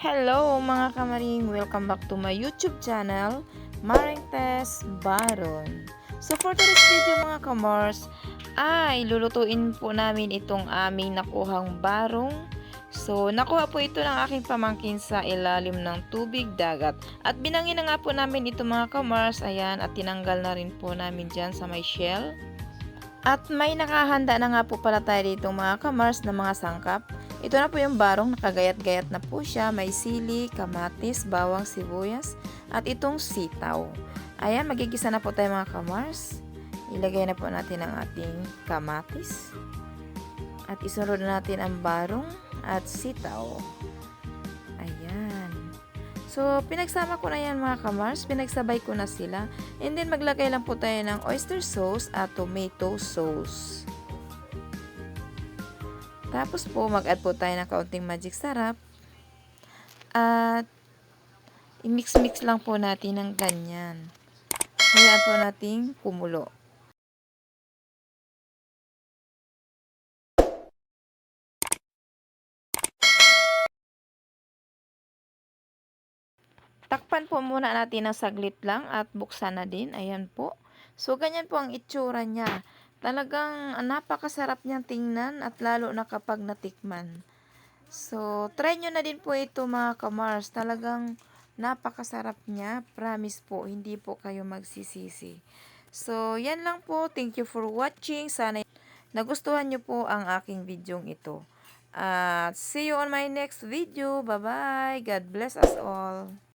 Hello mga kamaring! Welcome back to my YouTube channel, Maring Tess Baron. So for today's video mga kamars, ay lulutuin po namin itong aming nakuhang barong. So nakuha po ito ng aking pamangkin sa ilalim ng tubig dagat. At binangin na nga po namin ito mga kamars, ayan, at tinanggal na rin po namin dyan sa may shell. At may nakahanda na nga po pala tayo dito mga kamars na mga sangkap. Ito na po yung barong, nakagayat-gayat na po siya. May sili, kamatis, bawang, sibuyas, at itong sitaw. Ayan, magigisa na po tayo mga kamars. Ilagay na po natin ang ating kamatis. At isunod na natin ang barong at sitaw. Ayan. So, pinagsama ko na yan mga kamars. Pinagsabay ko na sila. And then, maglagay lang po tayo ng oyster sauce at tomato sauce. Tapos po, mag-add po tayo ng kaunting magic sarap. At, i-mix-mix lang po natin ng ganyan. Hayaan po nating kumulo. Takpan po muna natin ng saglit lang at buksan na din. Ayan po. So, ganyan po ang itsura niya. Talagang napakasarap niyang tingnan at lalo na kapag natikman. So, try nyo na din po ito mga kamars. Talagang napakasarap niya. Promise po, hindi po kayo magsisisi. So, yan lang po. Thank you for watching. Sana nagustuhan nyo po ang aking videong ito. At see you on my next video. Bye-bye. God bless us all.